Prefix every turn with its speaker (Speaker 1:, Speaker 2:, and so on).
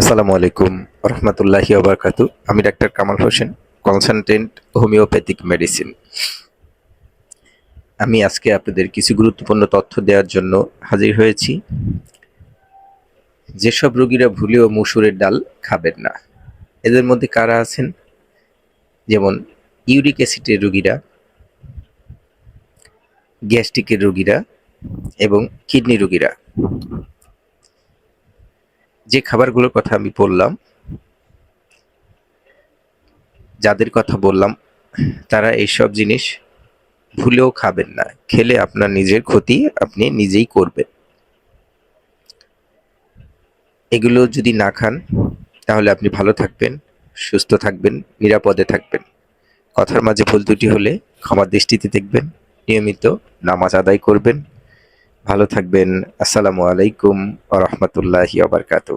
Speaker 1: আসসালামু আলাইকুম রহমতুল্লাহি আবরকাতু আমি doctor Kamal Hossain consultant homeopathic medicine আমি আজকে আপনাদের কিছু গুরুত্বপূর্ণ তথ্য দেওয়ার জন্য হাজির হয়েছি। যেসব রোগীরা ভুলেও মুসুরের ডাল খাবেন না, এদের মধ্যে কারা আছেন? যেমন ইউরিক অ্যাসিডের রোগীরা, গ্যাস্ট্রিকের রোগীরা এবং কিডনি রোগীরা। যে খাবারগুলোর কথা আমি বললাম, যাদের কথা বললাম, তারা এইসব জিনিস ভুলেও খাবেন না। খেলে আপনার নিজের ক্ষতি আপনি নিজেই করবেন। এগুলো যদি না খান, তাহলে আপনি ভালো থাকবেন, সুস্থ থাকবেন, নিরাপদে থাকবেন। কথার মাঝে ভুল ত্রুটি হলে ক্ষমার দৃষ্টিতে দেখবেন, নিয়মিত নামাজ আদায় করবেন। ভালো থাকবেন। আসসালামু আলাইকুম আ রহমতুল্লাহি আবরকাতু